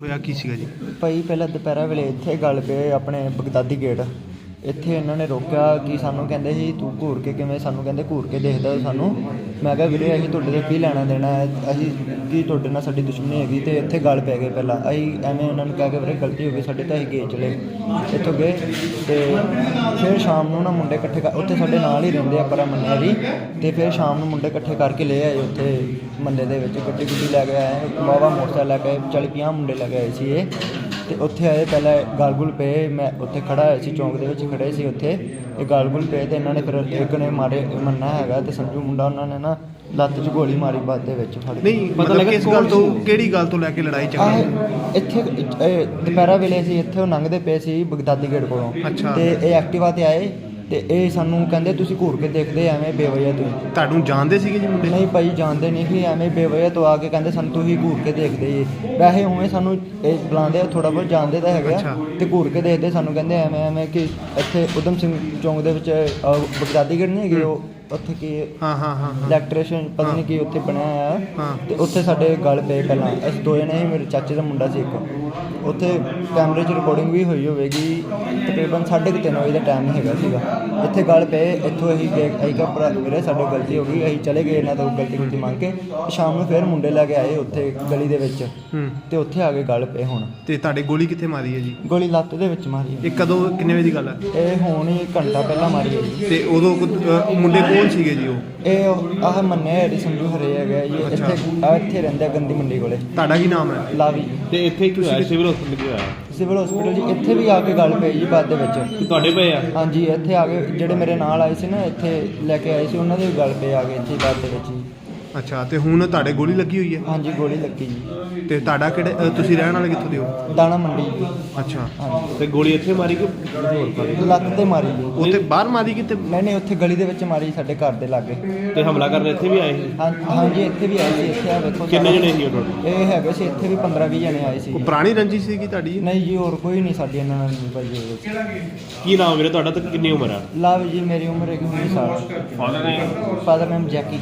ਹੋਇਆ ਕੀ ਸੀਗਾ ਜੀ? ਭਾਈ ਪਹਿਲਾਂ ਦੁਪਹਿਰਾਂ ਵੇਲੇ ਇੱਥੇ ਗੱਲ ਪਏ ਆਪਣੇ ਬਗਦਾਦੀ ਗੇਟ ਇੱਥੇ ਇਹਨਾਂ ਨੇ ਰੋਕਿਆ ਕਿ ਸਾਨੂੰ ਕਹਿੰਦੇ ਸੀ ਤੂੰ ਘੂਰ ਕੇ ਕਿਵੇਂ ਸਾਨੂੰ ਕਹਿੰਦੇ ਘੂਰ ਕੇ ਦੇਖਦਾ ਸਾਨੂੰ। ਮੈਂ ਕਿਹਾ ਵੀਰੇ ਅਸੀਂ ਤੁਹਾਡੇ ਤੋਂ ਕੀ ਲੈਣਾ ਦੇਣਾ? ਹੈ ਅਸੀਂ ਕੀ ਤੁਹਾਡੇ ਨਾਲ ਸਾਡੀ ਦੁਸ਼ਮਣੀ ਹੈਗੀ? ਤੇ ਇੱਥੇ ਗੱਲ ਪੈ ਗਏ ਪਹਿਲਾਂ। ਅਸੀਂ ਐਵੇਂ ਉਹਨਾਂ ਨੂੰ ਕਹਿ ਕੇ ਵੀਰੇ ਗਲਤੀ ਹੋ ਗਈ ਸਾਡੇ ਤਾਂ ਅਸੀਂ ਗਏ ਚਲੇ। ਇੱਥੋਂ ਗਏ ਤੇ ਫਿਰ ਸ਼ਾਮ ਨੂੰ ਨਾ ਮੁੰਡੇ ਇਕੱਠੇ ਕਰ ਉੱਥੇ ਸਾਡੇ ਨਾਲ ਹੀ ਰਹਿੰਦੇ ਆ ਪਰਾ ਮੰਨਿਆ ਜੀ ਤੇ ਫਿਰ ਸ਼ਾਮ ਨੂੰ ਮੁੰਡੇ ਇਕੱਠੇ ਕਰਕੇ ਲੈ ਆਏ ਉੱਥੇ ਮੰਨੇ ਦੇ ਵਿੱਚ ਗੱਡੀ ਗੁੱਡੀ ਲੈ ਕੇ ਆਏ ਵਾਹਵਾ ਮੋਟਰਸਾਈਕਲ ਲੈ ਕੇ ਆਏ, ਚਾਲੀ ਪੰਜਾਹ ਮੁੰਡੇ ਲੈ ਕੇ ਆਏ ਸੀ ਇਹ। ਤੇ ਉੱਥੇ ਆਏ ਪਹਿਲਾਂ ਗਾਲਗੁਲ ਪਏ ਮੈਂ ਉੱਥੇ ਖੜਾ ਹੋਇਆ ਸੀ ਚੌਂਕ ਦੇ ਵਿੱਚ ਖੜੇ ਸੀ ਉੱਥੇ। ਇਹ ਗਾਲਗੁਲ ਪਏ ਤੇ ਇਹਨਾਂ ਨੇ ਫਿਰ ਇੱਕ ਨੇ ਮਾਰੇ ਮੰਨਾ ਹੈਗਾ ਤੇ ਸੰਜੂ ਮੁੰਡਾ ਉਹਨਾਂ ਨੇ ਨਾ ਲੱਤ 'ਚ ਗੋਲੀ ਮਾਰੀ ਬਾਤ ਦੇ ਵਿੱਚ ਫੜ ਨਹੀਂ ਪਤਾ ਲੱਗਾ ਕਿਸ ਗੱਲ ਤੋਂ ਕਿਹੜੀ ਗੱਲ ਤੋਂ ਲੈ ਕੇ ਲੜਾਈ ਚੱਲ? ਇੱਥੇ ਦੁਪਹਿਰਾ ਵੇਲੇ ਸੀ ਇੱਥੇ ਉਹ ਲੰਘਦੇ ਪਏ ਸੀ ਬਗਦਾਦੀ ਗੇਟ ਕੋਲੋਂ। ਤੇ ਇਹ ਐਕਟਿਵਾ ਤੇ ਆਏ ਤੇ ਇਹ ਸਾਨੂੰ ਕਹਿੰਦੇ ਤੁਸੀਂ ਘੂਰ ਕੇ ਦੇਖਦੇ ਐਵੇਂ ਬੇਵਜ੍ਹਾ ਤੁਸੀਂ। ਤੁਹਾਨੂੰ ਜਾਣਦੇ ਸੀਗੇ ਜੀ ਮੁੰਡੇ? ਨਹੀਂ ਭਾਈ ਜਾਣਦੇ ਨਹੀਂ ਕਿ ਐਵੇਂ ਬੇਵਜ੍ਹਾ ਤੋਂ ਆ ਕੇ ਕਹਿੰਦੇ ਸਾਨੂੰ ਤੁਸੀਂ ਘੂਰ ਕੇ ਦੇਖਦੇ ਜੀ। ਵੈਸੇ ਉਵੇਂ ਸਾਨੂੰ ਇਹ ਬੁਲਾਉਂਦੇ ਆ ਥੋੜਾ ਬਹੁਤ ਜਾਣਦੇ ਤਾਂ ਹੈਗੇ। ਆ ਤੇ ਘੂਰ ਕੇ ਦੇਖਦੇ ਸਾਨੂੰ ਕਹਿੰਦੇ ਐਵੇਂ ਐਵੇਂ ਕਿ ਇੱਥੇ ਉਦਮ ਸਿੰਘ ਚੌਂਕ ਦੇ ਵਿੱਚ ਅਹ, ਬਗਦਾਦੀ ਗੇਟ ਨਹੀਂ ਹੈਗੀ ਉਹ? ਉੱਥੇ ਕੀ ਹਾਂ ਹਾਂ ਹਾਂ ਹਾਂ। ਇਲੈਕਟ੍ਰੀਸ਼ੀਅਨ ਪਤਾ ਨਹੀਂ ਕੀ ਉੱਥੇ ਬਣਿਆ ਆ ਹਾਂ। ਤੇ ਉੱਥੇ ਸਾਡੇ ਗੱਲ ਪਏ ਪਹਿਲਾਂ। ਅਸੀਂ ਦੋ ਜਣੇ ਸੀ ਮੇਰੇ ਚਾਚੇ ਦਾ ਮੁੰਡਾ ਸੀ ਇੱਕ। ਉੱਥੇ ਕੈਮਰੇ 'ਚ ਰਿਕਾਰਡਿੰਗ ਵੀ ਹੋਈ ਹੋਵੇਗੀ। ਤਕਰੀਬਨ 3:30 ਵਜੇ ਦਾ ਟਾਈਮ ਹੈਗਾ ਸੀਗਾ। ਇੱਥੇ ਗੱਲ ਪਏ ਇੱਥੋਂ ਅਸੀਂ ਗਏ ਅਸੀਂ ਕਿਹਾ ਭਰਾ ਵੀਰੇ ਸਾਡੇ ਗਲਤੀ ਹੋ ਗਈ ਅਸੀਂ ਚਲੇ ਗਏ ਇਹਨਾਂ ਤੋਂ ਗਲਤੀ ਗੁਲਤੀ ਮੰਗ ਕੇ। ਸ਼ਾਮ ਨੂੰ ਫਿਰ ਮੁੰਡੇ ਲੈ ਕੇ ਆਏ ਉੱਥੇ ਗਲੀ ਦੇ ਵਿੱਚ। ਹੂੰ। ਤੇ ਉੱਥੇ ਆ ਕੇ ਗੱਲ ਪਏ ਹੁਣ। ਤੇ ਤੁਹਾਡੇ ਗੋਲੀ ਕਿੱਥੇ ਮਾਰੀ ਹੈ ਜੀ? ਗੋਲੀ ਲੱਤ ਦੇ ਵਿੱਚ ਮਾਰੀ ਇਹ ਕਦੋਂ ਕਿੰਨੇ ਵਜੇ ਦੀ ਗੱਲ ਹੈ? ਇਹ ਹੁਣ ਹੀ ਘੰਟਾ ਪਹਿਲਾਂ ਮਾਰੀ ਹੈ ਜੀ। ਤੇ ਉਦੋਂ ਮੁੰਡੇ ਕੌਣ ਸੀਗੇ ਜੀ ਉਹ? ਇਹ ਉਹ- ਆਹ ਮੰਨਿਆ ਜਿਹੜੀ ਸੰਜੂ ਹਰੇ ਹੈਗਾ ਜੀ ਅੱਛਾ। ਇੱਥੇ ਆ ਇੱਥੇ ਰਹਿੰਦਾ ਗੰਦੀ ਮੰਡੀ ਕੋਲੇ। ਤੁਹਾਡਾ ਕੀ ਨਾਮ ਹੈ? ਲਾਵੀ। ਤੇ ਇੱਥੇ ਕੀ ਹੋਇਆ ਸਿਵਲ ਹਸਪੀਟਲ ਕੀ ਹੋਇਆ। ਸਿਵਲ ਹਸਪੀਟਲ ਜੀ ਇੱਥੇ ਵੀ ਆ ਕੇ ਗੱਲ ਪਈ ਜੀ ਬਾਅਦ ਦੇ ਵਿੱਚ। ਤੁਹਾਡੇ ਪਏ ਆ? ਹਾਂਜੀ ਇੱਥੇ ਆ ਕੇ ਜਿਹੜੇ ਮੇਰੇ ਨਾਲ ਆਏ ਸੀ ਨਾ ਇੱਥੇ ਲੈ ਕੇ ਆਏ ਸੀ ਉਹਨਾਂ ਦੇ ਵੀ ਗੱਲ ਪਏ ਆ ਗਏ ਇੱਥੇ ਬਾਅਦ ਦੇ ਵਿੱਚ ਜੀ। ਅੱਛਾ ਤੇ ਹੁਣ ਤੁਹਾਡੇ ਗੋਲੀ ਲੱਗੀ ਹੋਈ ਹੈ? ਹਾਂਜੀ ਗੋਲੀ ਲੱਗੀ ਜੀ। ਤੇ ਤੁਹਾਡਾ ਕਿਹੜੇ ਤੁਸੀਂ ਰਹਿਣ ਵਾਲੇ ਕਿੱਥੋਂ ਦੇ ਹੋ? ਦਾਣਾ ਮੰਡੀ ਜੀ। ਅੱਛਾ। ਹਾਂਜੀ। ਤੇ ਗੋਲੀ ਇੱਥੇ ਮਾਰੀ ਕਿ ਹੋਰ ਪਾਸੇ ਲੱਤ ਤੇ ਮਾਰੀ ਜੀ। ਉੱਥੇ ਬਾਹਰ ਮਾਰੀ ਕਿਤੇ? ਨਹੀਂ ਨਹੀਂ ਉੱਥੇ ਗਲੀ ਦੇ ਵਿੱਚ ਮਾਰੀ ਸਾਡੇ ਘਰ ਦੇ ਲਾਗੇ। ਤੇ ਹਮਲਾ ਕਰਨ ਇੱਥੇ ਵੀ ਆਏ ਸੀ? ਹਾਂ- ਹਾਂਜੀ ਇੱਥੇ ਵੀ ਆਏ ਸੀ। ਇੱਥੇ ਆ ਵੇਖੋ ਕਿੰਨੇ। ਜਣੇ ਸੀ ਉਹ ਟੋਟਲ ਇਹ ਹੈਗੇ ਸੀ ਇੱਥੇ ਵੀ 15 20 ਜਣੇ ਆਏ ਸੀ। ਉਹ ਪੁਰਾਣੀ ਰੰਜੀ ਸੀਗੀ ਤੁਹਾਡੀ? ਨਹੀਂ ਜੀ ਹੋਰ ਕੋਈ ਨਹੀਂ ਸਾਡੀ ਇਹਨਾਂ ਨਾਲ ਨਹੀਂ ਭਾਈ ਵਿੱਚ ਕੀ ਨਾਮ ਵੀਰੇ ਤੁਹਾਡਾ ਤੇ ਕਿੰਨੀ ਉਮਰ ਆ? ਲਵ ਜੀ ਮੇਰੀ ਉਮਰ ਹੈਗੀ 19 ਸਾਲ। Father name father name Jackie